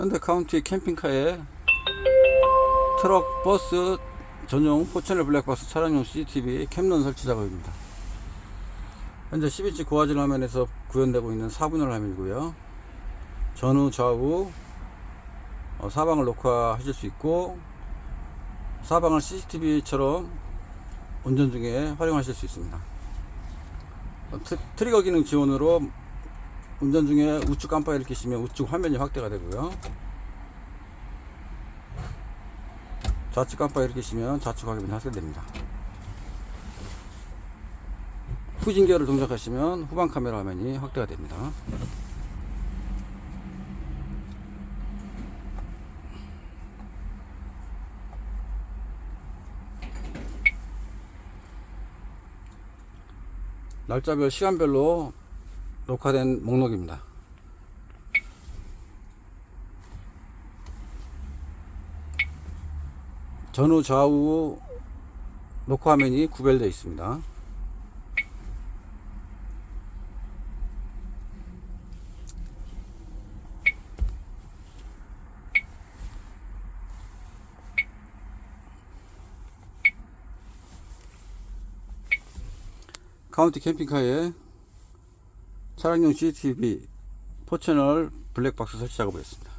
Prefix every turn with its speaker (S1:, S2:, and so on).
S1: 현대 카운티 캠핑카에 트럭 버스 전용 4채널 블랙박스 차량용 CCTV 캠런 설치 작업입니다. 현재 12인치 고화질 화면에서 구현되고 있는 4분열 화면이고요. 전후 좌우 어, 사방을 녹화하실 수 있고 사방을 CCTV처럼 운전 중에 활용하실 수 있습니다. 어, 트, 트리거 기능 지원으로 운전 중에 우측 깜빡이를 켜시면 우측 화면이 확대가 되고요. 좌측 깜빡이를 켜시면 좌측 화면이 확대됩니다. 후진 기어를 동작하시면 후방 카메라 화면이 확대가 됩니다. 날짜별 시간별로 녹화된 목록입니다. 전후 좌우 녹화 화면이 구별되어 있습니다. 카운티 캠핑카에 차량용 CCTV 4채널 블랙박스 설치 작업을 했습니다.